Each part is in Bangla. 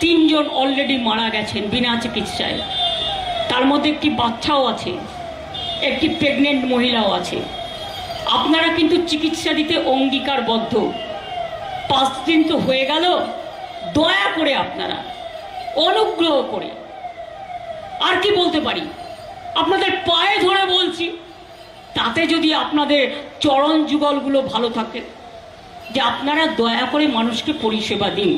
তিনজন অলরেডি মারা গেছেন বিনা চিকিৎসায়। তার মধ্যে একটি বাচ্চাও আছে, একটি প্রেগনেন্ট মহিলাও আছে। আপনারা কিন্তু চিকিৎসা দিতে অঙ্গীকারবদ্ধ। পাঁচ দিন তো হয়ে গেল, দয়া করে আপনারা, অনুগ্রহ করে। আর কি বলতে পারি? আপনাদের পায়ে ধরে বলছি, তাতে যদি আপনাদের চরণ যুগলগুলো ভালো থাকে, যে আপনারা দয়া করে মানুষকে পরিষেবা দিন।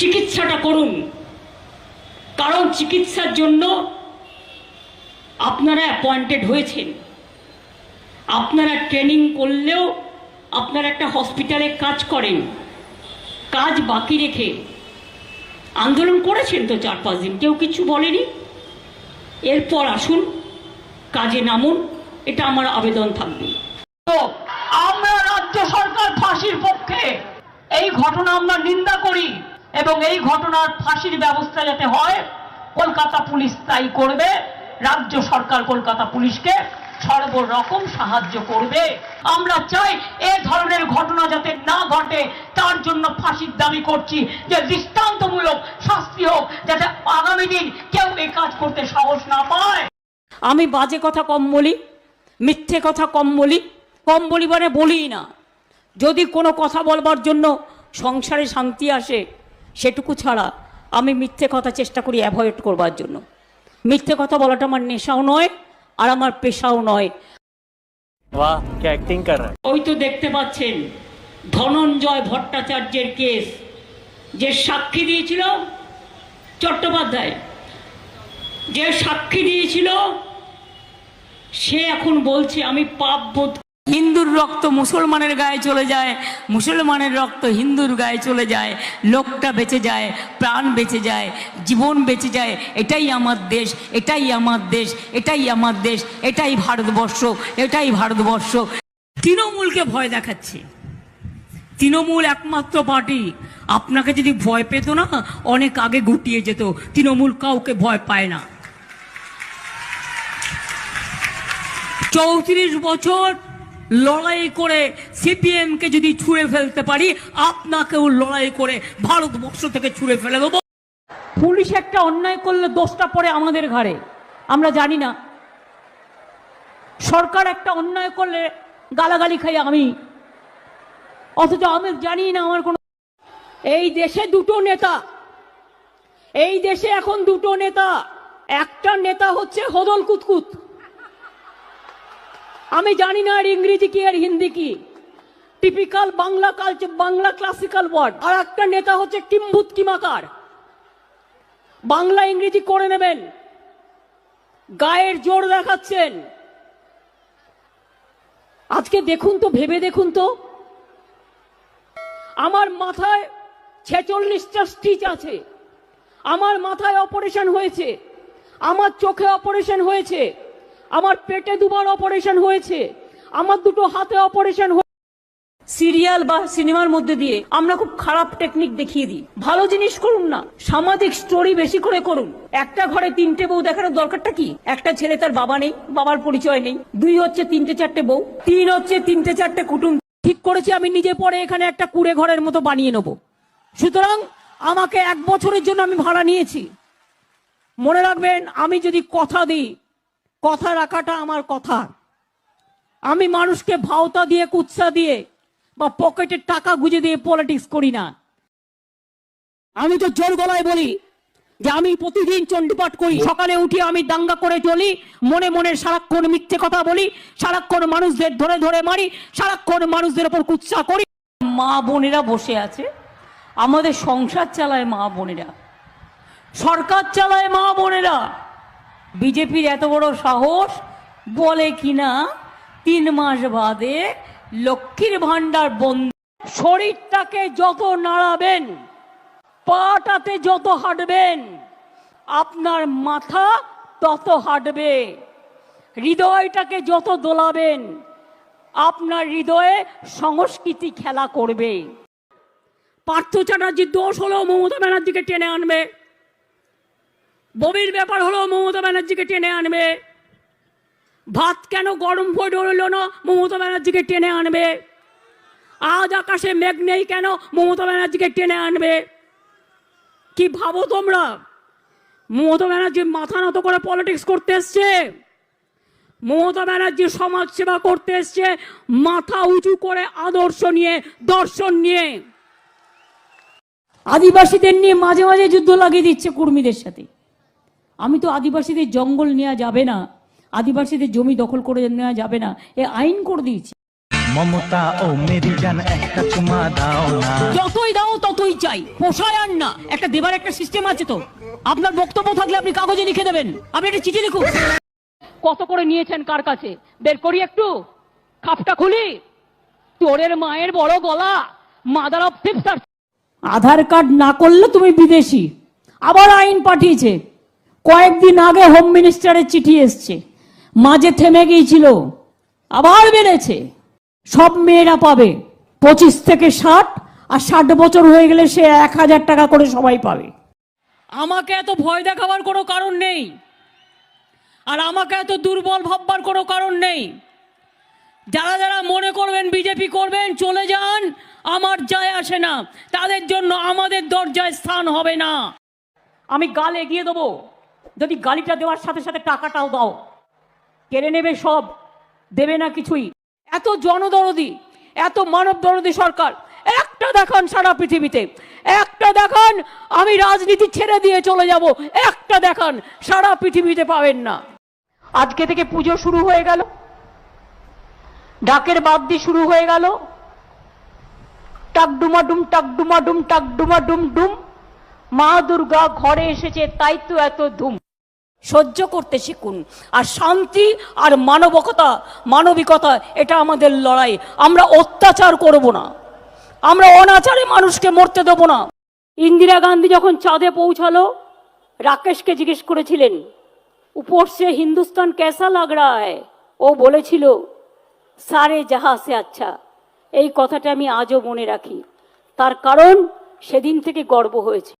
চিকিৎসাটা করুন। কারণ চিকিৎসার জন্য আপনারা অ্যাপয়েন্টেড হয়েছেন। আপনারা ট্রেনিং করলেও আপনারা একটা হসপিটালে কাজ করেন। কাজ বাকি রেখে। আন্দোলন করেছেন তো চার পাঁচ দিন, কেউ কিছু বলেনি? এরপর আসুন, কাজে নামুন, এটা আমার আবেদন থাকবে। আমরা রাজ্য সরকার ফাঁসির পক্ষে এই ঘটনা আমরা নিন্দা করি। এবং এই ঘটনার ফাঁসির ব্যবস্থা যাতে হয়, কলকাতা পুলিশ তাই করবে। রাজ্য সরকার কলকাতা পুলিশকে সর্বরকম সাহায্য করবে। আমরা চাই এ ধরনের ঘটনা যাতে না ঘটে, তার জন্য ফাঁসির দাবি করছি যে দৃষ্টান্তমূলক শাস্তি হোক, যাতে আগামী দিন কেউ এ কাজ করতে সাহস না পায়। আমি বাজে কথা কম বলি, মিথ্যে কথা কম বলি কম বলি মানে বলি না। যদি কোনো কথা বলবার জন্য সংসারে শান্তি আসে সেটুকু ছাড়া আমি মিথ্যে কথা চেষ্টা করি অ্যাভয়েড করবার জন্য। মিথ্যে কথা বলাটা আমার নেশাও নয় আর আমার পেশাও নয়। ওই তো দেখতে পাচ্ছেন ধনঞ্জয় ভট্টাচার্যের কেস। যে সাক্ষী দিয়েছিল চট্টোপাধ্যায় যে সাক্ষী দিয়েছিল সে এখন বলছে আমি পাপ বোধ হিন্দুর রক্ত মুসলমানের গায়ে চলে যায়, মুসলমানের রক্ত হিন্দুর গায়ে চলে যায়, লোকটা বেঁচে যায়, প্রাণ বেঁচে যায়, জীবন বেঁচে যায়, এটাই আমার দেশ, এটাই আমার দেশ, এটাই আমার দেশ, এটাই ভারতবর্ষ এটাই ভারতবর্ষ। তৃণমূলকে ভয় দেখাচ্ছে। তৃণমূল একমাত্র পার্টি। আপনাকে যদি ভয় পেত না, অনেক আগে গুটিয়ে যেত। তৃণমূল কাউকে ভয় পায় না। চৌত্রিশ বছর লড়াই করে সিপিএমকে যদি ছুঁড়ে ফেলতে পারি, আপনাকেও লড়াই করে ভারতবর্ষ থেকে ছুঁড়ে ফেলে দেবো। পুলিশ একটা অন্যায় করলে দোষটা পড়ে আমাদের ঘাড়ে। আমরা জানি না। সরকার একটা অন্যায় করলে গালাগালি খাই আমি। অথচ আমি জানি না আমার কোনো এই দেশে দুটো নেতা। এই দেশে এখন দুটো নেতা। একটা নেতা হচ্ছে হদল কুতকুত। আমি জানি না আর ইংরেজি কি আর হিন্দি কি। Typical Bangla culture Bangla classical word আর একটা নেতা হচ্ছে কিম্ভূত কিমাকার। বাংলা ইংরেজি করে নেবেন। গায়ের জোর দেখাচ্ছেন। আজকে দেখুন তো, ভেবে দেখুন তো। আমার মাথায় ছেচল্লিশটা স্টিচ আছে। আমার মাথায় অপারেশন হয়েছে। আমার চোখে অপারেশন হয়েছে। আমার পেটে দুবার অপারেশন হয়েছে। আমার দুটো হাতে অপারেশন সিরিয়াল বা সিনেমার মধ্যে দিয়ে আমরা খুব খারাপ টেকনিক দেখিয়ে দিই। ভালো জিনিস করুন না, সামাজিক স্টোরি বেশি করে করুন। একটা ঘরে তিনটে বউ দেখানোর দরকারটা কি? একটা ছেলে তার বাবা নেই, বাবার পরিচয় নেই। দুই হচ্ছে তিনটে চারটে বউ, তিন হচ্ছে তিনটে চারটে কুটুম। ঠিক করেছি, আমি নিজে পরে এখানে একটা কুড়ে ঘরের মতো বানিয়ে নেব। সুতরাং আমাকে এক বছরের জন্য আমি ভাড়া নিয়েছি। মনে রাখবেন, আমি যদি কথা দিই কথা রাখাটা আমার কথা। আমি মানুষকে ভাওতা দিয়ে, কুৎসা দিয়ে বা পকেটে টাকা গুজে দিয়ে পলিটিক্স করি না। আমি তো জোর গলায় বলি যে আমি প্রতিদিন চণ্ডীপাঠ করি, সকালে উঠি আমি দাঙ্গা করে চলি, মনে মনে সারাক্ষণ মিথ্যে কথা বলি, সারাক্ষণ মানুষদের ধরে ধরে মারি, সারাক্ষণ মানুষদের ওপর কুৎসা করি। মা বোনেরা বসে আছে, আমাদের সংসার চালায় মা বোনেরা, সরকার চালায় মা বোনেরা। বিজেপির এত বড় সাহস বলে কিনা? তিন মাস বাদে লক্ষ্মীর ভান্ডার বন্ধ। শরীরটাকে যত নাড়াবেন, পাটাতে যত হাঁটবেন, আপনার মাথা তত হাঁটবে। হৃদয়টাকে যত দোলাবেন, আপনার হৃদয়ে সংস্কৃতি খেলা করবে। পার্থ চ্যাটার্জির দোষ হলো মমতা ব্যানার্জিকে টেনে আনবে। ববির ব্যাপার হলো মমতা ব্যানার্জিকে টেনে আনবে। ভাত কেন গরম হয়ে রইল না মমতা ব্যানার্জিকে টেনে আনবে? আজ আকাশে মেঘ নেই কেন মমতা ব্যানার্জিকে টেনে আনবে? কি ভাবো তোমরা? মমতা ব্যানার্জি মাথা নত করে পলিটিক্স করতে এসছে। মমতা ব্যানার্জি সমাজ সেবা করতে এসছে, মাথা উঁচু করে আদর্শ নিয়ে, দর্শন নিয়ে। আদিবাসীদের নিয়ে মাঝে মাঝে যুদ্ধ লাগিয়ে দিচ্ছে কর্মীদের সাথে। আমি তো আদিবাসীদের জঙ্গল নেওয়া যাবে না। আদিবাসীদের জমি দখল করে নেওয়া যাবে না। এ আইন করে দিয়েছি। মমতা ও মেরি জান একটা চুমা দাও না। যতই দাও ততই চাই। পোষায় আর না। একটা দেবার একটা সিস্টেম আছে তো। আপনার বক্তব্য থাকলে আপনি কাগজে লিখে দেবেন। আপনি একটা চিঠি লিখুন। কত করে নিয়েছেন কার কাছে? বের করি একটু। খাপটা খুলি। তোরের মায়ের বড় গলা। মাদার অফ আধার কার্ড না করলে তুমি বিদেশি। আবার আইন পাঠিয়েছে। কয়েকদিন আগে হোম মিনিস্টারের চিঠি এসছে। মাঝে থেমে গিয়েছিল, আবার বেড়েছে। সব মেয়েরা পাবে, পঁচিশ থেকে ষাট, আর ষাট বছর হয়ে গেলে সে এক হাজার টাকা করে সবাই পাবে। আমাকে এত ভয় দেখাবার কোনো কারণ নেই। আর আমাকে এত দুর্বল ভাববার কোনো কারণ নেই। যারা যারা মনে করবেন বিজেপি করবেন, চলে যান, আমার যায় আসে না। তাদের জন্য আমাদের দরজায় স্থান হবে না। আমি গাল এগিয়ে দেবো। যদি গালিটা দেওয়ার সাথে সাথে টাকাটাও দাও, কেড়ে নেবে সব, দেবে না কিছুই। এত জনদরদি, এত মানব দরদি সরকার, একটা দেখান সারা পৃথিবীতে, একটা দেখান আমি রাজনীতি ছেড়ে দিয়ে চলে যাব, একটা দেখান সারা পৃথিবীতে পাবেন না। আজকে থেকে পুজো শুরু হয়ে গেল, ডাকের বাদ্যি শুরু হয়ে গেল। টাকডুমা ডুম টাকডুমা ডুম টাকডুমা ডুম ডুম। মা দুর্গা ঘরে এসেছে, তাই তো এত ধুম। সহ্য করতে শিখুন। আর শান্তি আর মানবকতা, মানবিকতা, এটা আমাদের লড়াই। আমরা অত্যাচার করব না। আমরা অনাচারে মানুষকে মরতে দেব না। ইন্দিরা গান্ধী যখন চাঁদে পৌঁছালো, রাকেশকে জিজ্ঞেস করেছিলেন উপর সে হিন্দুস্তান কেসা লাগ রা ও বলেছিল, সারে জাহা সে আচ্ছা। এই কথাটা আমি আজও মনে রাখি। তার কারণ সেদিন থেকে গর্ব হয়েছে।